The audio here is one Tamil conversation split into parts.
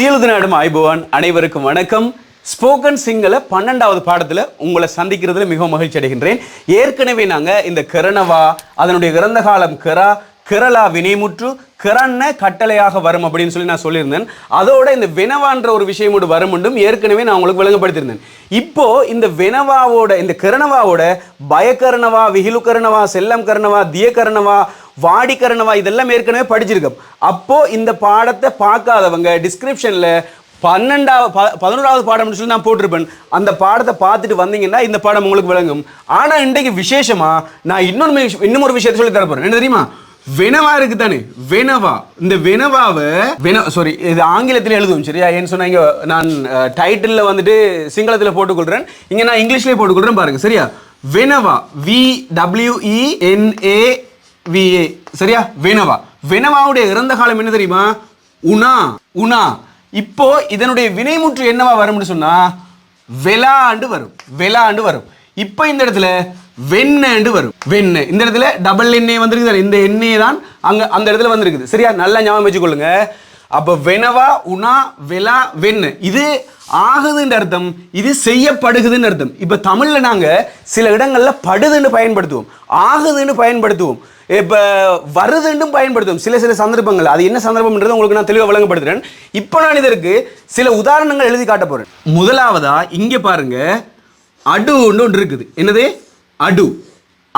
சீலதனாடும் ஆய்பவான் அனைவருக்கும் வணக்கம். ஸ்போக்கன் சிங்கில் பன்னெண்டாவது பாடத்தில் உங்களை சந்திக்கிறதுல மிகவும் மகிழ்ச்சி அடைகின்றேன். ஏற்கனவே நாங்கள் இந்த கரணவா அதனுடைய இறந்த காலம் கரா கிரளா வினைமுற்று கிரண்ண கட்டளையாக வரும் அப்படின்னு சொல்லி நான் சொல்லியிருந்தேன். அதோட இந்த வினவான்ற ஒரு விஷயமோடு வரும் என்றும் ஏற்கனவே நான் உங்களுக்கு விளங்கப்படுத்தியிருந்தேன். இப்போ இந்த வினவாவோட இந்த கிரணவாவோட பயக்கரணவா விகிலு கரணவா செல்லம் கரணவா திய கரணவா வாடிக்கரணவா இதெல்லாம் ஏற்கனவே படிச்சிருக்கோம். அப்போ இந்த பாடத்தை பார்க்காதவங்க டிஸ்கிரிப்ஷன்ல பன்னெண்டாவது ப பதினோராவது பாடம்னு சொல்லி நான் போட்டிருப்பேன். அந்த பாடத்தை பார்த்துட்டு வந்தீங்கன்னா இந்த பாடம் உங்களுக்கு விளங்கும். ஆனா இன்றைக்கு விசேஷமா நான் இன்னொன்று விஷயம் இன்னும் ஒரு விஷயத்தை சொல்லி தரப்போகிறேன் என்ன தெரியுமா? வெனவா இருக்கு தானே வெனவா. இந்த வெனவாவை வென சாரி இது ஆங்கிலத்தில் எழுதுவோம் சரியா? ஏன்னு சொன்னா இங்க நான் டைட்டிலில் வந்துட்டு சிங்களத்தில் போட்டுக்கொள்றேன். இங்க நான் இங்கிலீஷ்லேயே போட்டுக்கொள்றேன் பாருங்க சரியா? வெனவா. V W E N A V A சரியா? வெனவா. வெனவாவுடைய இறந்த காலம் என்ன தெரியுமா? உனா உனா இப்போ இதனுடைய வினைமுற்று என்னவா வரும்னு சொன்னா வெலாண்டு வரும். வெலாண்டு வரும். இப்போ இந்த இடத்துல வெண்ணண்டு வரும். வெண்ணெய் இந்த இடத்துல டபுள் எண்ணெய் வந்திருக்கு இந்த எண்ணெய் தான் அங்க அந்த இடத்துல வந்திருக்குது. சரியா? நல்லா ஞாபகம் வச்சுக்கொள்ளுங்க. அப்போ வெனவா உணா வெலா வென்னு. இது ஆகுதுன்ற அர்த்தம் இது செய்யப்படுகுதுன்னு அர்த்தம். இப்போ தமிழில் நாங்கள் சில இடங்களில் படுதுன்னு பயன்படுத்துவோம். ஆகுதுன்னு பயன்படுத்துவோம். இப்போ வருதுன்னு பயன்படுத்துவோம். சில சில சந்தர்ப்பங்கள் அது என்ன சந்தர்ப்பம்ன்றது உங்களுக்கு நான் தெளிவாக வழங்கப்படுத்துகிறேன் இப்போ நான் இதற்கு சில உதாரணங்கள் எழுதி காட்ட போகிறேன் முதலாவதா இங்கே பாருங்க. அடுன்னு ஒன்று இருக்குது. என்னது? அடு.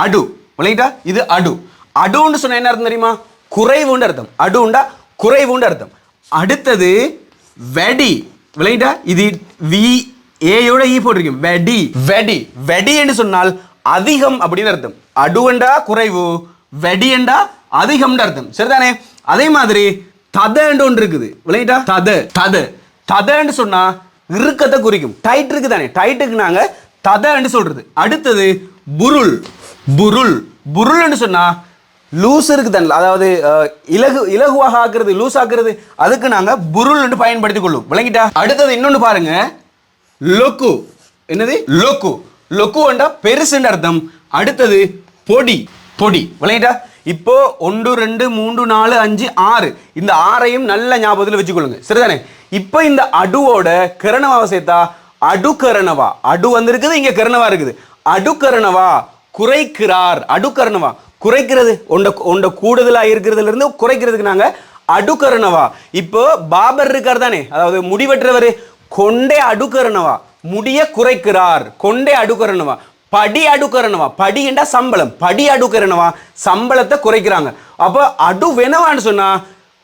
அடு. விளங்கிட்டா? இது அடு. அடுன்னு சொன்ன என்ன அர்த்தம் தெரியுமா? குறைவுன்னு அர்த்தம். அடுண்டா குறைவுன்னு அர்த்தம். அடுத்தது வெடி. விளங்கிட்டா? இது வி ஏயோட ஈ போட்டிருக்கேன் வெடி. வெடி. வெடி என்று சொன்னால் அதிகம் அப்படின்னு அர்த்தம். அடுவண்டா குறைவு வெடியண்டா அதிகம்னு அர்த்தம். சரிதானே? அதே மாதிரி ததன்னு ஒன்று இருக்குது. விளங்கிட்டா? தத. தத. ததன்னு சொன்னா இறுக்கத்தை குறிக்கும். டைட் இருக்கு தானே டைட்டுக்கு நாங்க ததன்னு சொல்றது. அடுத்தது புருள். புருள். புருள்னு சொன்னா லூஸ் இருக்குது அதாவது இலகு இலகுவாக ஆக்குறது லூஸ் ஆக்குறது அதுக்கு நாங்க புருள்னு பயன்படுத்தி கொள்ளும். விளங்கிட்டா? அடுத்தது இன்னொன்று பாருங்க. லொக்கு என்னது? லொக்கு லொக்குண்டா பெருசுன்னு அர்த்தம். அடுத்தது பொடி. பொடி. விளங்கிட்டா? இப்போ ஒன்று ரெண்டு மூன்று நாலு அஞ்சு ஆறு. இந்த ஆறையும் நல்ல ஞாபகத்தில் வச்சுக்கொள்ளுங்க. சரிதானே? இப்போ இந்த அடுவோட கரணவாவை சேர்த்தா அடுக்கரணவா அடு வந்திருக்குது இங்கே கரணவா இருக்குது. அடுக்கரணவா குறைக்கிறார். அடுக்கரணவா குறைக்கிறது. உண்ட உண்ட கூடுதலாக இருக்கிறதுல இருந்து குறைக்கிறதுக்கு நாங்கள் அடுக்கரணவா. இப்போ பாபர் இருக்கார் தானே? அதாவது முடிவற்றவர். கொண்டே அடுக்கரணவா. முடிய குறைக்கிறார். கொண்டே அடுக்கரணவா. படி அடுக்கரணவா. படி சம்பளம். படி அடுக்கரணவா. சம்பளத்தை குறைக்கிறாங்க. அப்போ அடு வேணவான்னு சொன்னா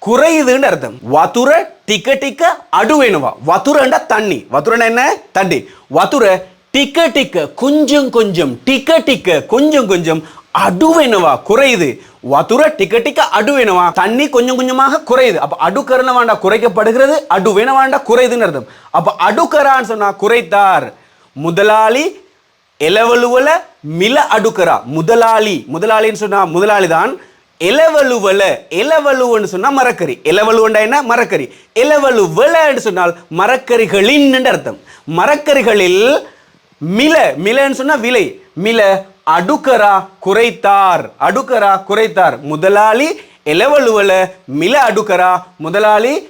குறையுதுன்னு அர்த்தம். வத்துர டிக்க டிக்க அடு வேணுவா. வத்துரண்டா தண்ணி. வத்துரண்டா என்ன? தண்ணி. வத்துர டிக்க டிக்க கொஞ்சம் கொஞ்சம் டிக்க டிக்க கொஞ்சம் கொஞ்சம் அடு வேணவா குறையுது. வதுர டிக்க டிக்க அடு வேணவா தண்ணி கொஞ்சம் கொஞ்சமாக குறையுது. அப்ப அடுக்கரணவாண்டா குறைக்கப்படுகிறது அடு வேணவாண்டா குறையுதுன்னு அர்த்தம். அப்ப அடுக்கரான்னு சொன்னா குறைத்தார். முதலாளி எலவலுவல மில அடுக்கரா. முதலாளி. முதலாளின்னு சொன்னா முதலாளி தான் எலவலுவல எலவலுவன்னு சொன்னா மரக்கறி. இளவலுவண்டா என்ன? மரக்கறி. இளவலுவலன்னு சொன்னால் மரக்கறிகளின் அர்த்தம். மரக்கறிகளில் மில மிலன்னு சொன்னா விலை. மில அடுக்கரா குறைத்தார். அடுக்கரா குறைத்தார். முதலாளி இளவலுவல மில அடுக்கரா. முதலாளி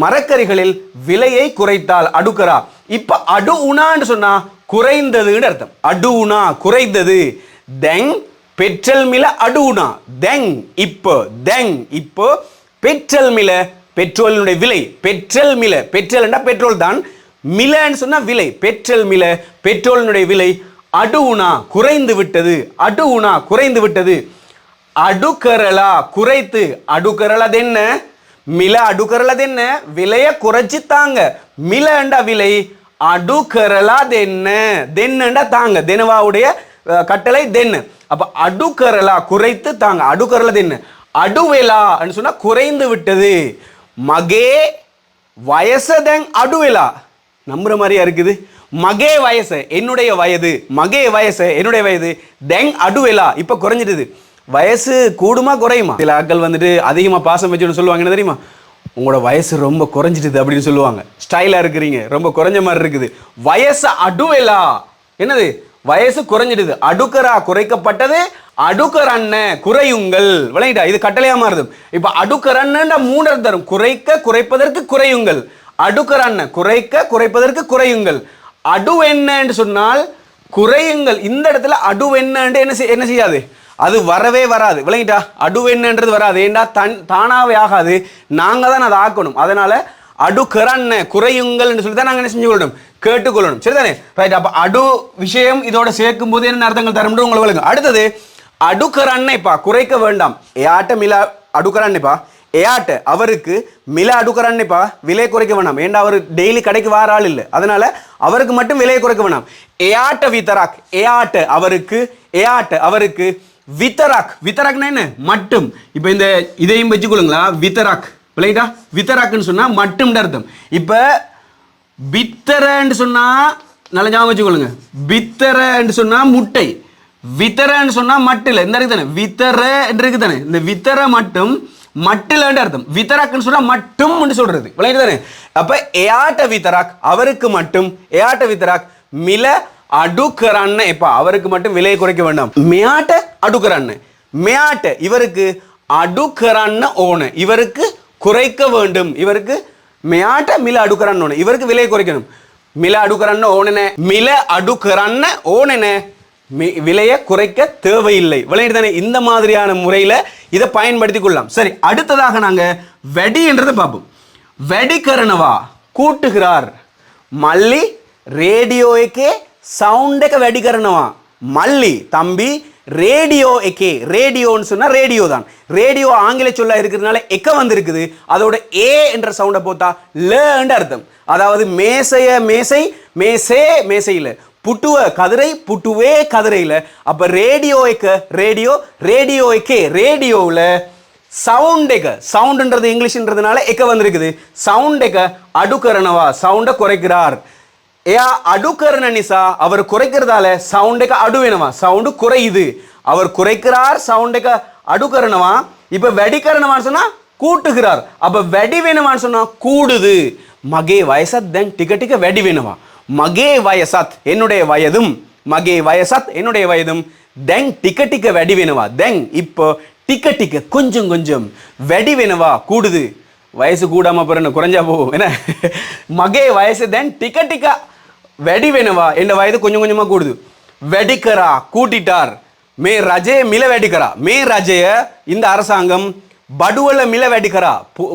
மரக்கறிகளில் விலையை குறைத்தால் அடுக்கரா. இப்ப அடு உணான்னு சொன்னா குறைந்ததுன்னு அர்த்தம். அடு உணா குறைந்தது. தெங் பெற்றல் மில அடு உணா. தெங் இப்போ தெங் இப்போ பெற்றல் மில பெட்ரோலினுடைய விலை. பெற்றல் மில பெட்ரோல்னா பெட்ரோல் தான். மிலன்னு சொன்னா விலை. பெட்ரல் மில பெட்ரோலினுடைய விலை அடு குறைந்து விட்டது. அடு குறைந்து விட்டது. அடுக்கரலா குறைத்து. அடுக்கரலது என்ன மில அடுக்கரலது என்ன விலைய குறைச்சி தாங்க. மிலண்டா விலை அடுக்கரலா தென்ன தென்னண்டா தாங்க. தெனவாவுடைய கட்டளை தென்னு. அப்ப அடுக்கரலா குறைத்து தாங்க. அடுக்கரலது என்ன அடுவேலா சொன்னா குறைந்து விட்டது. மகே வயசதங் அடுவேலா. நம்புற மாதிரியா இருக்குது? மகே வயசு என்னுடைய வயது மகே வயசு என்னுடைய வயது தெங் அடுவேலா இப்போ குறைஞ்சிடுது வயசு கூடுமா குறையுமா? சில ஆட்கள் வந்துட்டு அதிகமாக பாசம் வச்சுன்னு சொல்லுவாங்க என்ன தெரியுமா? உங்களோட வயசு ரொம்ப குறைஞ்சிடுது அப்படின்னு சொல்லுவாங்க. ஸ்டைலாக இருக்கிறீங்க ரொம்ப குறைஞ்ச மாதிரி இருக்குது. வயசு அடுவேலா. என்னது? வயசு குறைஞ்சிடுது அடுக்கரா குறைக்கப்பட்டது அடுக்கர் அண்ணன் குறையுங்கள். விளங்கிட்டா? இது கட்டளையா மாறுது. இப்ப அடுக்கர் அண்ணன் மூணு தரும். குறைக்க குறைப்பதற்கு குறையுங்கள். அடுக்கர் அண்ணன் குறைக்க குறைப்பதற்கு குறையுங்கள். அடு என்னன்னு சொன்னால் குறையுங்கள். இந்த இடத்துல அடு என்னன்னு என்ன செய்- என்ன செய்யாது? அது வரவே வராது. விளங்கிட்டா? அடு என்னன்றது வராது. ஏண்டா தன் தானாவே ஆகாது. நாங்கள் தான் அதை ஆக்கணும். அதனால அடுக்கரண்ண குறையுங்கள்னு சொல்லி தான் நாங்கள் என்ன செஞ்சு கொள்ளணும் கேட்டுக்கொள்ளணும். சரிதானே? ரைட் அப்போ அடு விஷயம் இதோட சேர்க்கும் போது என்ன அர்த்தங்கள் தரும் உங்களுக்கு விளங்கும். அடுத்தது அடுக்கரண்ணைப்பா குறைக்க வேண்டாம். ஏட்ட இல்லை அடுக்கரண்ணைப்பா ஏட்ட அவருக்கு மில அடுக்கரண்ணைப்பா விலை குறைக்க வேணாம். ஏண்டா அவர் டெய்லி கடைக்கு வார ஆள் இல்லை. அதனால அவருக்கு மட்டும் விலையை குறைக்க வேணாம். ஏஆட்ட வித்தராக். ஏஆட்ட அவருக்கு ஏஆட்ட அவருக்கு வித்தராக். வித்தராக்னா என்ன? மட்டும். இப்போ இந்த இதையும் வச்சுக்கொள்ளுங்களா? வித்தராக். விளையாட்டா வித்தராக்குன்னு சொன்னால் மட்டும் அர்த்தம். இப்போ பித்தரன்னு சொன்னால் நல்ல ஞாபகம் வச்சுக்கொள்ளுங்க. பித்தரன்னு சொன்னால் முட்டை. வித்தரன்னு சொன்னால் மட்டும் இல்லை. இந்த இருக்குது தானே? வித்தர இருக்கு தானே? இந்த வித்தர மட்டும் மட்டிலன்ற அர்த்தம். வித்தராக்னு சொன்னால் மட்டும் சொல்றது. விளையாட்டு தானே அப்போ ஏஆட்ட வித்தராக் அவருக்கு மட்டும் ஏஆட்ட வித்தராக் மில அடுக்கரான்னு இப்போ அவருக்கு மட்டும் விலையை குறைக்க வேண்டாம். மேயாட்ட அடுக்கரான்னு மேயாட்ட இவருக்கு அடுக்கரான்னு ஓனு இவருக்கு குறைக்க வேண்டும். இவருக்கு மேயாட்ட மில அடுக்கரான்னு ஓனு இவருக்கு விலையை குறைக்கணும். மில அடுக்கரான்னு ஓனனே மில அடுக்கரான்னு ஓனனே விலையை குறைக்க தேவையில்லை. விளையாடுதானே இந்த மாதிரியான முறையில் இதை பயன்படுத்தி கொள்ளலாம். சரி அடுத்ததாக நாங்கள் வெடின்றதை பார்ப்போம். வெடிக்கரணவா கூட்டுகிறார். மல்லி ரேடியோ எக்கே சவுண்டுக்கு வெடிக்கரணவா மல்லி தம்பி ரேடியோ எக்கே. ரேடியோன்னு சொன்னால் ரேடியோ தான். ரேடியோ ஆங்கில சொல்ல இருக்கிறதுனால எக்க வந்திருக்குது. அதோட ஏ என்ற சவுண்டை போத்தா லேண்ட் அர்த்தம். அதாவது மேசைய மேசை மேசே மேசையில். புட்டுவ கதிரை புட்டுவே கதிரையில். அப்போ ரேடியோய்க்கு ரேடியோ ரேடியோக்கே ரேடியோவில் சவுண்டேக்க சவுண்டுன்றது இங்கிலீஷ்ன்றதுனால எக்க வந்திருக்குது? சவுண்டேக்க அடுக்கரணவா சவுண்டை குறைக்கிறார். ஏயா அடுக்கரண நிசா அவர் குறைக்கிறதால சவுண்டேக்க அடுவேனவா சவுண்டு குறையுது. அவர் குறைக்கிறார் சவுண்டேக்க அடுக்கரணவா. இப்போ வெடிக்கரணவான்னு சொன்னால் கூட்டுகிறார். அப்போ வெடி வேணுமான்னு சொன்னால் கூடுது. மகே வயசா தென் டிக்க டிக்க வெடி வேணுமா? மகே வயசத் என்னுடைய வயதும் மகே வயசத் என்னுடைய வயதும். தெங் டிக்க டிக்க வெடி வேணுவா தெங் இப்போ டிக்க டிக்க கொஞ்சம் கொஞ்சம் வெடி வேணுவா கூடுது. வயசு கூடாமல் பிறகு குறைஞ்சா போகும் என்ன? மகே வயசு தென் டிக்க டிக்க வெடி வேணுவா என் வயது கொஞ்சம் கொஞ்சமா கூடுது. வெடிக்கரா கூட்டிட்டார். மே ரஜைய மில வெடிக்கிறா. மே ரஜைய இந்த அரசாங்கம் படுவல மில வெடிக்கிறா.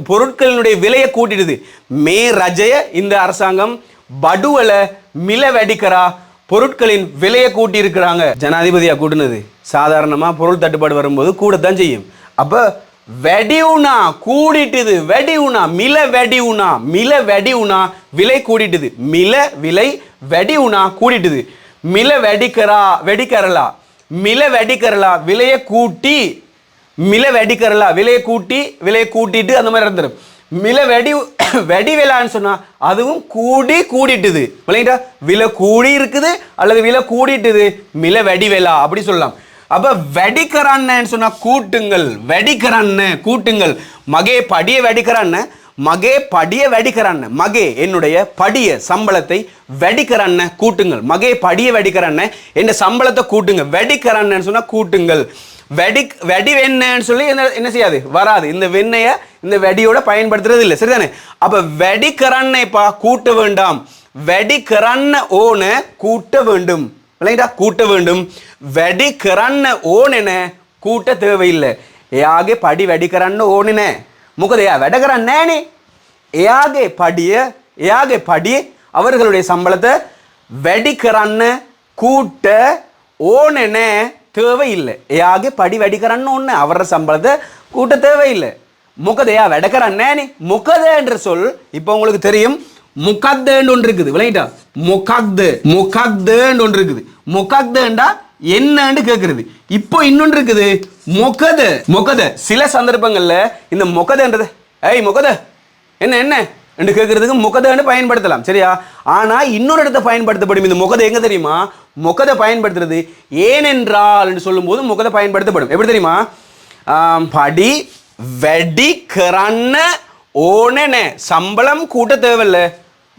பொருட்களினுடைய விலையை கூட்டிடுது. மே ரஜைய இந்த அரசாங்கம் படுவல மில வெடிக்கிறா பொருட்களின் விலையை கூட்டி இருக்கிறாங்க ஜனாதிபதியா கூட்டினது. சாதாரணமா பொருள் தட்டுப்பாடு வரும்போது கூடத்தான் செய்யும். அப்ப வெடிவுனா கூடிட்டுது வெடிவுனா மில வெடிவுனா மில வெடிவுனா விலை கூடிட்டுது. மில விலை வெடிவுனா கூடிட்டுது. மில வெடிக்கிறா வெடிக்கரலா மில வெடிக்கரலா விலையை கூட்டி மில வெடிக்கரலா விலையை கூட்டி விலையை கூட்டிட்டு அந்த மாதிரி இருந்துரும் மில வெடி வெடி விலான்னு சொன்னால் அதுவும் கூடி கூடிட்டுது. விளையாட்டா விலை கூடி இருக்குது அல்லது விலை கூடிட்டுது? மில வெடி விலா அப்படி சொல்லலாம். அப்போ வெடிக்கிறான்னு சொன்னால் கூட்டுங்கள் வெடிக்கிறான்னு கூட்டுங்கள். மகே படிய வெடிக்கிறான்னு மகே படிய வெடிக்கறான்னு மகே என்னுடைய படிய சம்பளத்தை வெடிக்கிறான்னு கூட்டுங்கள். மகே படிய வெடிக்கிறான்னு என் சம்பளத்தை கூட்டுங்க வெடிக்கிறான்னு சொன்னால் கூட்டுங்கள். வெடி வெடி வெண்ணன்னு சொல்லி என்ன என்ன செய்யாது வராது இந்த வெண்ணெய இந்த வெடியோட பயன்படுத்துறது இல்லை சரிதானே அப்ப வெடிக்கறன்னைப்பா கூட்ட வேண்டாம் வெடிக்கறன்ன ஓன கூட்ட வேண்டும் இல்லைங்களா கூட்ட வேண்டும் වැඩි කරන්න ඕනෙන கூட்ட தேவையில்லை එයාගේ පඩි වැඩි කරන්න ඕනෙ නෑ මොකද එයා වැඩ කරන්න නෑනේ එයාගේ පඩිය එයාගේ පඩිය அவர்களுடைய சம்பளத்தை වැඩි කරන්න கூட்ட ඕනෙ නෑ தேவையில்லை එයාගේ පඩි වැඩි කරන්න ඕන්න அவர சம்பளத்தை கூட்ட தேவையில்லை මොකද එයා වැඩ කරන්න නෑනේ මොකද என்ற சொல் இப்போ உங்களுக்கு தெரியும் முகத்தேன்னு ஒன்று இருக்குது விளங்கிட்டா முகத்து முகத்தேன்னு ஒன்று இருக்குது முகத்தேண்டா என்னன்னு கேட்கறது இப்போ இன்னொன்று இருக்குது மொகத மொகத சில சந்தர்ப்பங்கள்ல இந்த மொகதன்றது ஏய் மொகத என்ன என்ன என்று கேட்கறதுக்கு முகதைன்னு பயன்படுத்தலாம் சரியா? ஆனால் இன்னொரு இடத்தை பயன்படுத்தப்படும். இந்த முகதை எங்கே தெரியுமா? முகதை பயன்படுத்துறது ஏனென்றால் என்று சொல்லும்போது முகதை பயன்படுத்தப்படும். எப்படி தெரியுமா? படி வெடி கரண்ண ஓனென சம்பளம் கூட்ட தேவையில்ல.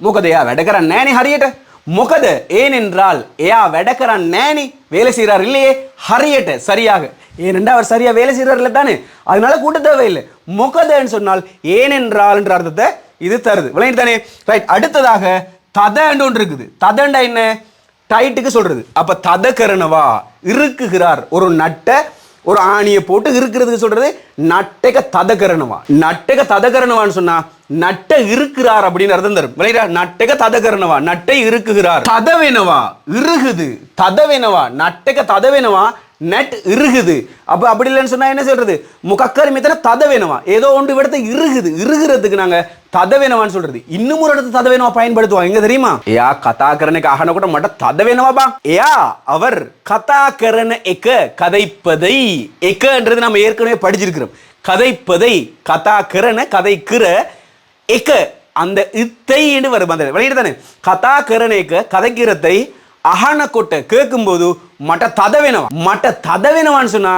முகதையா வெடக்கிறண்ணே நேனி ஹரியட்ட. முகத ஏனென்றால் ஏயா வெடக்கிறான் நேனி வேலை செய்கிறார் இல்லையே ஹரியட்ட. சரியாக. ஏனென்றால் அவர் சரியாக வேலை செய்கிறார் இல்லை தானே அதனால கூட்ட தேவையில்லை. முகதன்னு சொன்னால் ஏனென்றால் என்ற அர்த்தத்தை இது தருது. விளையாண்டு தானே? ரைட் அடுத்ததாக ததண்டு ஒன்று இருக்குது. ததண்டா என்ன? டைட்டுக்கு சொல்றது. தத ததகரணவா? இருக்குகிறார் ஒரு நட்டை ஒரு ஆணியை போட்டு இருக்கிறதுக்கு சொல்றது நட்டக ததகரணவா. நட்டக ததகரணவான்னு சொன்னா நட்ட இருக்கிறார் அப்படின்னு அர்த்தம் தரும். விளையாடா நட்டக ததகரணவா. நட்டை இருக்குகிறார் ததவெனவா? இறுகுது. ததவெனவா? நட்டக ததவெனவா? நெட் இறுகுது. அப்போ அப்படி இல்லைன்னு சொன்னால் என்ன சொல்கிறது முகக்கர் தத வேணுமா ஏதோ ஒன்று விடத்த இறுகுது. இறுகிறதுக்கு நாங்கள் தத வேணுமான்னு சொல்றது. இன்னும் ஒரு இடத்து வேணுமா பயன்படுத்துவோம் எங்க தெரியுமா? யா கதாகரனுக்கு ஆகன கூட மட்டும் தத வேணுமாப்பா யா அவர் கதாகரன எக்க கதைப்பதை எக்கன்றது நம்ம ஏற்கனவே படிச்சிருக்கிறோம். கதைப்பதை கதாகரன கதைக்கிற எக்க அந்த இத்தை என்று வரும். அந்த வெளியிட்டு தானே? கதாகரனேக்க கதைக்கிறதை அகன கொட்டை கேட்கும்போது மட்ட ததவேனவா மட்ட ததவேனவான்னு சொன்னா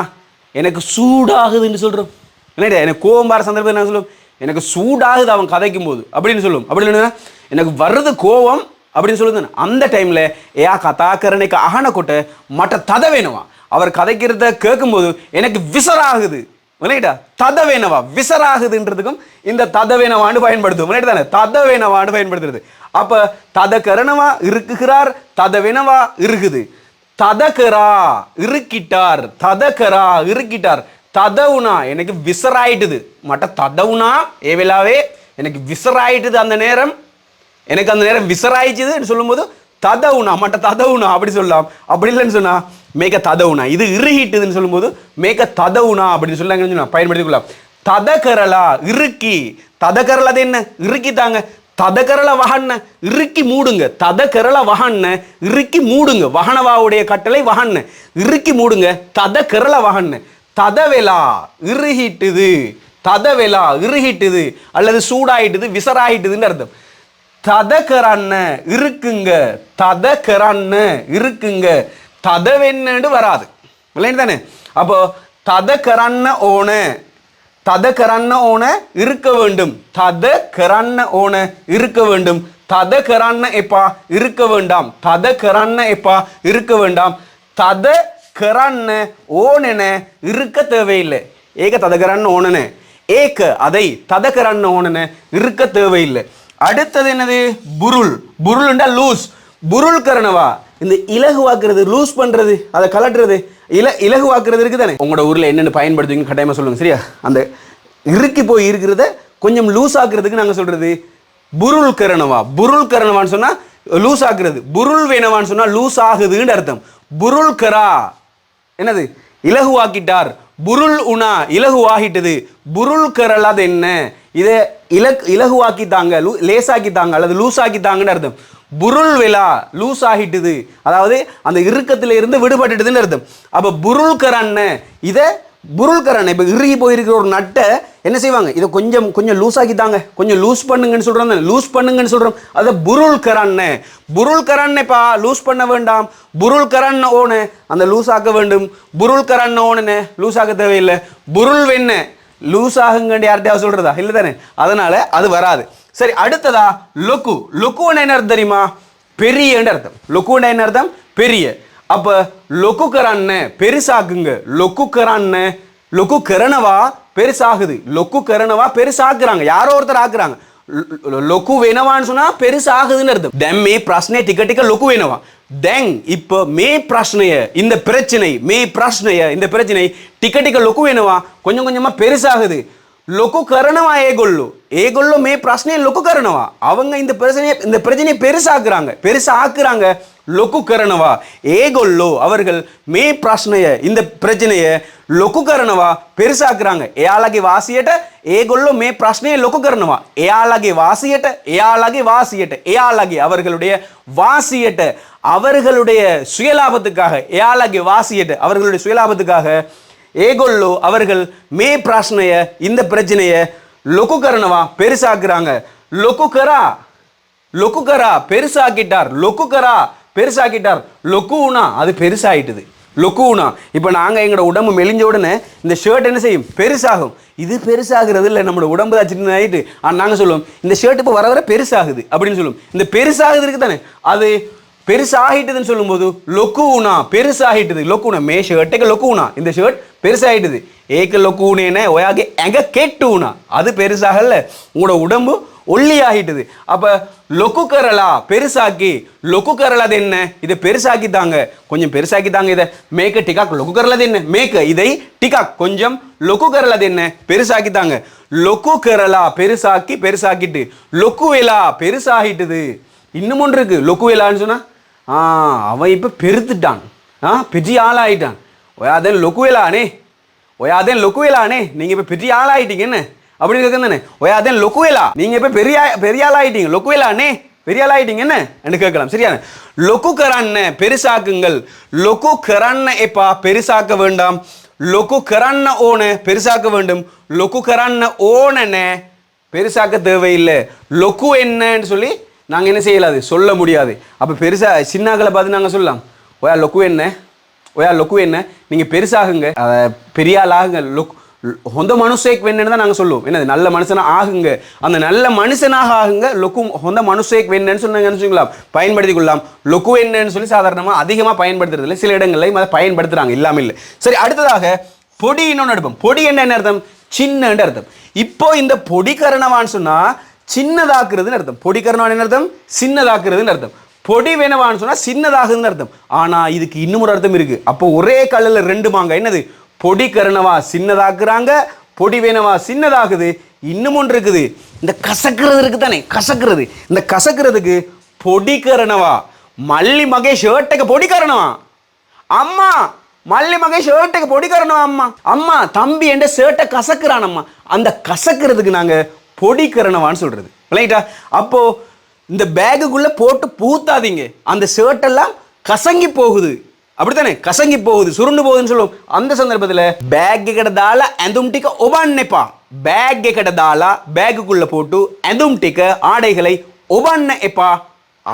எனக்கு சூடாகுதுன்னு சொல்கிறோம் என்னடா எனக்கு கோபம் வர சந்தர்ப்பம் என்ன சொல்லும் எனக்கு சூடாகுது அவன் கதைக்கும் போது அப்படின்னு சொல்லும் அப்படி இல்லைன்னா எனக்கு வர்றது கோபம் அப்படின்னு சொல்லுது அந்த டைமில் ஏயா கதாக்கரனைக்கு அகன கொட்டை மட்ட ததவேனவா அவர் கதைக்கிறத கேட்கும்போது எனக்கு விசராகுது. விளையாட்டா ததவேனவா? விசராகுதுன்றதுக்கும் இந்த ததவேனவான்னு பயன்படுத்தும் விளையாட்டு தானே? ததவேனவான்னு பயன்படுத்துறது. அப்ப ததகரணவா இருக்குகிறார் ததவேனவா இருக்குது ததகரா இருக்கிட்டார் ததகரா இருக்கிட்டார் ததவுனா எனக்கு விசராயிட்டுது. மட்ட ததவுனா ஏவிலாவே எனக்கு விசராயிட்டுது அந்த நேரம். எனக்கு அந்த நேரம் விசராயிச்சுதுன்னு சொல்லும்போது ததவுனா மட்ட ததவுனா அப்படி சொல்லலாம். அப்படி இல்லைன்னு சொன்னா மேக்க ததவுனா. இது இறுகிட்டுதுன்னு சொல்லும்போது மேக்க ததவுனா அப்படின்னு சொல்லாங்கன்னு சொன்னா பயன்படுத்திக் கொள்ளலாம் ததகரலா இறுக்கி. ததகரலா அது என்ன? இறுக்கித்தாங்க ததகரல வகன்ன இறுக்கி மூடுங்க. ததகரல வகன்ன இறுக்கி மூடுங்க. வகனவாவுடைய கட்டளை வகன்ன இறுக்கி மூடுங்க. ததகரல வகன்ன ததவெலா இறுகிட்டுது. ததவெலா இறுகிட்டுது. அல்லது சூடாயிட்டுது விசராயிட்டுதுன்னு அர்த்தம். ததகரான்னு இருக்குங்க. ததகரான்னு இருக்குங்க. ததவென்னு வராது. இல்லைன்னு தானே? அப்போ ததகரண்ண ஓன தத கரண்ண ஓன இருக்க வேண்டும். தத கரண்ண ஓன இருக்க வேண்டும். தத கரண்ண எப்பா இருக்க வேண்டாம். தத கரண்ண எப்பா இருக்க வேண்டாம். தத கரான்னு ஓனென இருக்க தேவையில்லை. ஏக ததகரான்னு ஓனன. ஏக அதை ததகரான்னு ஓனன இருக்க தேவையில்லை. அடுத்தது என்னது? புருள். புருள்ண்டா லூஸ் புருள் கரணவா? இந்த இலகுவாக்குறது லூஸ் பண்ணுறது அதை கலட்டுறது இல இலகுவாக்குறது இருக்குது தானே உங்களோட ஊரில் என்னென்ன பயன்படுத்துவீங்க கட்டாயமாக சொல்லுங்கள் சரியா? அந்த இறுக்கி போய் இருக்கிறத கொஞ்சம் லூஸ் ஆக்குறதுக்கு நாங்கள் சொல்கிறது புருள் கரணவா. புருள் கரணவான்னு சொன்னால் லூஸ் ஆக்குறது. புருள் வேணவான்னு சொன்னா லூஸ் ஆகுதுன்னு அர்த்தம். புருள் கரா. என்னது? இலகுவாக்கிட்டார். புருள் உணா. இலகுவாகிட்டது. புருள் கரல் அது என்ன? இதை இலக் இலகுவாக்கித்தாங்க லூ லேசாக்கித்தாங்க அல்லது லூஸ் ஆக்கித்தாங்கன்னு அர்த்தம். புருள் விழா லூஸ் ஆகிட்டுது அதாவது அந்த இறுக்கத்தில் இருந்து விடுபட்டுட்டுதுன்னு அர்த்தம். அப்போ புருள் கரண்ண இதை புருள் கரண் இப்போ இறுகி போயிருக்கிற ஒரு நட்டை என்ன செய்வாங்க? இதை கொஞ்சம் கொஞ்சம் லூஸ் ஆக்கித்தாங்க கொஞ்சம் லூஸ் பண்ணுங்கன்னு சொல்கிறோம் லூஸ் பண்ணுங்கன்னு சொல்கிறோம் அதை புருள் கரண்ணு புருள் கரண்னைப்பா லூஸ் பண்ண வேண்டாம். புருள் கரண் ஓனு அந்த லூஸ் ஆக்க வேண்டும். புருள் கரண் ஓனுன்னு லூஸ் ஆக்க தேவையில்லை. புருள் வெண்ண லூஸ் ஆகுங்கன்னு யார்கிட்டயாவது சொல்கிறதா இல்லை தானே அதனால அது வராது. சரி அடுத்ததா லொக்கு. லொக்குன்னு என்ன அர்த்தம் தெரியுமா? பெரியன்னு அர்த்தம். லொக்குன்னு என்ன அர்த்தம்? பெரிய. அப்போ லொக்குக்கரான்னு பெருசாக்குங்க. லொக்குக்கரான்னு லொக்கு கரணவா பெருசாகுது. லொக்கு கரணவா பெருசாக்குறாங்க. யாரோ ஒருத்தர் ஆக்குறாங்க. லொக்கு வேணவான்னு சொன்னா பெருசாகுதுன்னு அர்த்தம். தெம் மே பிரச்சனை டிக்க டிக்க லொக்கு வேணவா? தெங் இப்போ மே பிரச்சனைய இந்த பிரச்சனை மே பிரச்சனைய இந்த பிரச்சனை டிக்க டிக்க லொக்கு வேணவா? கொஞ்சம் கொஞ்சமா பெருசாகுது. லொக்கு கரணவா ஏ கொல்லு? ஏ கொல்லு மே பிரச்சனையை லொக்கு கரணவா? அவங்க இந்த பிரச்சனையை இந்த பிரச்சனையை பெருசாக்குறாங்க. பெருசாக்குறாங்க லொக்குக்கரணவா? ஏகொல்லோ அவர்கள் மே பிரச்சனைய இந்த பிரச்சனையை லொக்குக்கரணவா பெருசாக்குறாங்க. ஏயாலகி வாசியட்ட ஏகொல்லோ மே பிரச்சனையை லொக்குக்கரணவா? கரணவா வாசியட்ட ஏயாலகி வாசியட்ட ஏயாலகி அவர்களுடைய வாசியட்ட அவர்களுடைய சுயலாபத்துக்காக ஏயாலகி வாசியட்ட அவர்களுடைய சுயலாபத்துக்காக ஏகொல்லோ அவர்கள் மே பிரச்சனைய இந்த பிரச்சனையை லொக்குக்கரணவா பெருசாக்குறாங்க. லொக்குகரா லொக்குகரா பெருசாக்கிட்டார். லொக்குகரா பெருசாக்கிட்டார். லொக்குனா அது பெருசாகிட்டுது லொக்குனா இப்போ நாங்கள் எங்களோட உடம்பு மெலிஞ்ச உடனே இந்த ஷர்ட் என்ன செய்யும்? பெருசாகும். இது பெருசாகிறது இல்லை நம்மளோட உடம்பு தான் ஆகிட்டு ஆனால் நாங்கள் சொல்லுவோம் இந்த ஷர்ட் இப்போ வர வர பெருசாகுது அப்படின்னு சொல்லுவோம். இந்த பெருசாகுது இருக்கு தானே அது பெருசாகிட்டுதுன்னு சொல்லும்போது லொக்குனா பெருசாகிட்டுது. லொக்குனா மே ஷர்ட்டுக்கு லொக்குனா இந்த ஷர்ட் பெருசாகிட்டுது. ஏக்க லொக்குனேன ஒயாಗೆ எங்க கேட்டுனா அது பெருசாகல. உங்களோட உடம்பு ஒல்லி ஆகிட்டுது அப்போ லொக்கு கரலா பெருசாக்கி லொக்கு கரலா என்ன? இதை பெருசாக்கி தாங்க கொஞ்சம் பெருசாக்கி தாங்க இதை. மேக்க டிகாக் லொக்கு கரலா என்ன? மேக்க இதை டிகாக். கொஞ்சம் லொக்கு கரலா அது என்ன? பெருசாக்கி தாங்க லொக்கு கரலா பெருசாக்கி பெருசாக்கிட்டு. லொக்குவேலா பெருசாகிட்டுது. இன்னும் ஒன்று இருக்கு. லொக்குவேலான்னு சொன்னா ஆ அவன் இப்போ பெருத்துட்டான். ஆ பெரிய ஆளாயிட்டான். ஒயாதேன் லொக்குவேலானே ஒயாதேன் லொக்குவேலானே நீங்கள் இப்போ பெரிய ஆளாயிட்டீங்க என்ன? அப்படி கேட்க தானே? ஒயாதேன் லொக்குவேலா? நீங்க இப்போ பெரிய பெரிய ஆளாயிட்டீங்க லொக்குவேலானே பெரிய ஆளாயிட்டீங்க என்ன? என்று கேட்கலாம். சரியான லொக்கு கரான்ன பெருசாக்குங்கள். லொக்கு கரான்ன எப்பா பெருசாக்க வேண்டாம். லொக்கு கரான்ன ஓன பெருசாக்க வேண்டும். லொக்கு கரான்ன ஓனன பெருசாக்க தேவையில்லை. லொக்கு என்னன்னு சொல்லி நாங்கள் என்ன செய்யலாது? சொல்ல முடியாது. அப்போ பெருசா சின்னாக்களை பார்த்து நாங்கள் சொல்லலாம். ஓயா லொக்கு என்ன? ஓயா லொக்கு என்ன? நீங்கள் பெருசாகுங்க. பெரிய ஆள் ஆகுங்க லொக் ஹொந்த மனுஷேக் வேணுன்னு தான் நாங்கள் சொல்லுவோம். என்னது நல்ல மனுஷனாக ஆகுங்க. அந்த நல்ல மனுஷனாக ஆகுங்க லொக்கு ஹொந்த மனுஷேக் வேணுன்னு சொன்னாங்க நினச்சிக்கலாம் பயன்படுத்தி கொள்ளலாம் லொக்கு என்னன்னு சொல்லி சாதாரணமாக அதிகமாக பயன்படுத்துறது இல்லை. சில இடங்கள்லையும் அதை பயன்படுத்துகிறாங்க இல்லாமல் இல்லை. சரி அடுத்ததாக பொடி இன்னொன்று எடுப்போம். பொடி என்ன அர்த்தம்? சின்னன்னு அர்த்தம். இப்போ இந்த பொடி கரணவான்னு சொன்னால் சின்னதாக்குறதுன்னு அர்த்தம். பொடி கரணவான் என்ன அர்த்தம்? சின்னதாக்குறதுன்னு அர்த்தம். பொடி வேணவான்னு சொன்னால் சின்னதாகுதுன்னு அர்த்தம். ஆனால் இதுக்கு இன்னும் ஒரு அர்த்தம் இருக்குது அப்போ ஒரே கல்லில் ரெண்டு மாங்காய். என்னது? பொடி கருணவா சின்னதாக்குறாங்க பொடி வேணவா சின்னதாகுது இன்னும் ஒன்று இருக்குது. இந்த கசக்கிறது இருக்கு தானே கசக்கிறது. இந்த கசக்கிறதுக்கு பொடி கரணவா. மல்லி மகேஷ் ஷர்ட்டுக்கு பொடி கரணவா. அம்மா மல்லி மகேஷ் ஷர்ட்டுக்கு கரணவா அம்மா. அம்மா தம்பி என்ற ஷர்ட்டை கசக்கிறானம்மா. அந்த கசக்கிறதுக்கு நாங்கள் பொடி கரணவான்னு சொல்கிறது விளையிட்டா அப்போது இந்த பேகுக்குள்ளே போட்டு பூத்தாதீங்க. அந்த ஷர்ட் கசங்கி போகுது. அப்படித்தானே? கசங்கி போகுது சுருண்டு போகுதுன்னு சொல்லுவோம். அந்த சந்தர்ப்பத்தில் பேக்கு கிடதால அதும் டிக்க ஒபான்னைப்பா பேக்கு கிடதால பேக்குக்குள்ளே போட்டு அதும் டிக்க ஆடைகளை ஒபான்ன எப்பா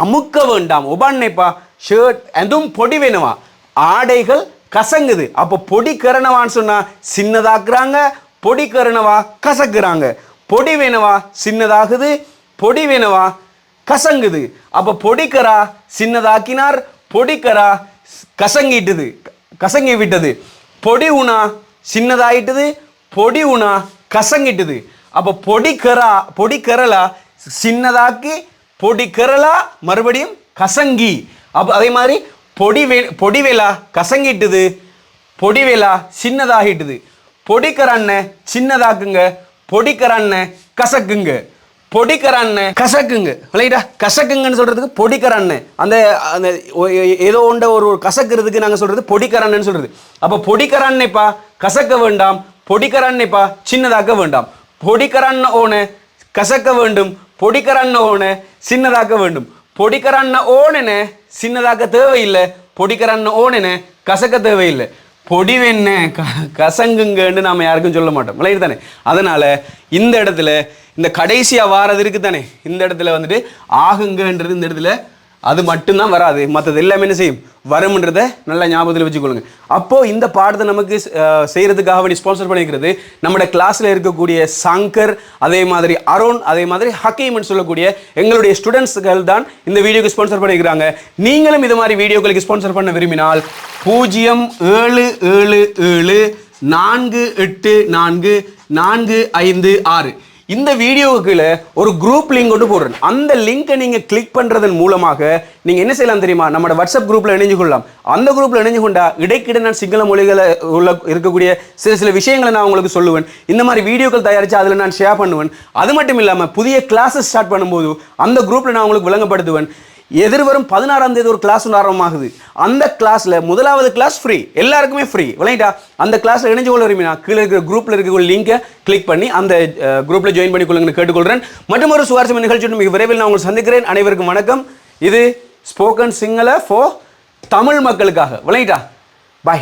அமுக்க வேண்டாம். ஒபான்னைப்பா ஷர்ட் அதும் பொடி வேணுமா? ஆடைகள் கசங்குது. அப்போ பொடி கரணவான்னு சொன்னால் சின்னதாக்குறாங்க பொடி கரணவா கசக்குறாங்க. பொடி வேணவா சின்னதாகுது. பொடி வேணவா கசங்குது. அப்போ பொடிக்கரா சின்னதாக்கினார் பொடிக்கரா கசங்கிட்டுது கசங்கி விட்டது பொடி உணா சின்னதாயிட்டது பொடி உணா கசங்கிட்டுது. அப்போ பொடி கரா பொடி கரலா சின்னதாக்கி பொடிக்கரலா மறுபடியும் கசங்கி. அப்போ அதே மாதிரி பொடி வே பொடிவேலா கசங்கிட்டுது பொடிவேலா சின்னதாகிட்டுது. பொடிக்கரண்ண சின்னதாக்குங்க பொடிக்கரண்ண கசக்குங்க. பொடிக்கரண்ண கசக்குங்க. விளையிடா கசக்குங்கன்னு சொல்றதுக்கு பொடிக்கரண்ண அந்த அந்த ஏதோ ஒன்ற ஒரு ஒரு கசக்கிறதுக்கு நாங்கள் சொல்றது பொடிக்கரண்ணன்னு சொல்றது. அப்போ பொடிக்கரண்ணைப்பா கசக்க வேண்டாம். பொடிக்கரண்ணைப்பா சின்னதாக்க வேண்டாம். பொடிக்கரண்ண ஓன கசக்க வேண்டும். பொடிக்கரண்ண ஓன சின்னதாக்க வேண்டும். பொடிக்கரண்ண ஓனன சின்னதாக்க தேவையில்லை. பொடிக்கரண்ண ஓனன கசக்க தேவையில்லை. பொடி வெண்ண க கசங்குங்கன்னு நாம் யாருக்கும் சொல்ல மாட்டோம். விளையாடு தானே? அதனால் இந்த இடத்துல இந்த கடைசியாக வாரது தானே இந்த இடத்துல வந்துட்டு ஆகுங்கன்றது இந்த இடத்துல அது மட்டும்தான் வராது. மற்றது எல்லாமே என்ன செய்யும்? வரும்ன்றதை நல்லா ஞாபகத்தில் வச்சுக்கொள்ளுங்க. அப்போது இந்த பாடத்தை நமக்கு செய்கிறதுக்காக வேண்டி ஸ்பான்சர் பண்ணிக்கிறது நம்மளோட கிளாஸில் இருக்கக்கூடிய சங்கர் அதே மாதிரி அருண் அதே மாதிரி ஹக்கீம்னு சொல்லக்கூடிய எங்களுடைய ஸ்டூடெண்ட்ஸ்கள் தான் இந்த வீடியோக்கு ஸ்பான்சர் பண்ணிக்கிறாங்க நீங்களும் இது மாதிரி வீடியோக்களுக்கு ஸ்பான்சர் பண்ண விரும்பினால் பூஜ்ஜியம் ஏழு ஏழு ஏழு நான்கு எட்டு நான்கு நான்கு ஐந்து ஆறு. இந்த வீடியோவுக்குள்ள ஒரு குரூப் லிங்க் கொண்டு போடுறேன். அந்த லிங்கை நீங்கள் கிளிக் பண்ணுறதன் மூலமாக நீங்கள் என்ன செய்யலாம் தெரியுமா? நம்மளோட வாட்ஸ்அப் குரூப்பில் இணைஞ்சு கொள்ளலாம். அந்த குரூப்பில் இணைஞ்சு கொண்டா இடைக்கிட நான் சிங்கள மொழிகளை உள்ள இருக்கக்கூடிய சில சில விஷயங்களை நான் உங்களுக்கு சொல்லுவேன். இந்த மாதிரி வீடியோக்கள் தயாரித்து அதில் நான் ஷேர் பண்ணுவேன். அது மட்டும் இல்லாமல் புதிய கிளாஸஸ் ஸ்டார்ட் பண்ணும்போது அந்த குரூப்பில் நான் உங்களுக்கு விளங்கப்படுத்துவேன். எதிர்வரும் பதினாறாம் தேதி ஒரு கிளாஸ் ஒன்று ஆரம்பமாகுது. அந்த கிளாஸில் முதலாவது கிளாஸ் ஃப்ரீ எல்லாருக்குமே ஃப்ரீ விளையாட்டா அந்த கிளாஸில் இணைஞ்சு கொள்ள விரும்பினா கீழே இருக்கிற குரூப்பில் இருக்கக்கூடிய லிங்கை கிளிக் பண்ணி அந்த குரூப்பில் ஜாயின் பண்ணி கொள்ளுங்கன்னு கேட்டுக்கொள்கிறேன் மற்றும் ஒரு சுவாரஸ்யமான நிகழ்ச்சியோடு மிக விரைவில் நான் உங்களை சந்திக்கிறேன். அனைவருக்கும் வணக்கம். இது ஸ்போக்கன் சிங்கள ஃபோ தமிழ் மக்களுக்காக. விளையாட்டா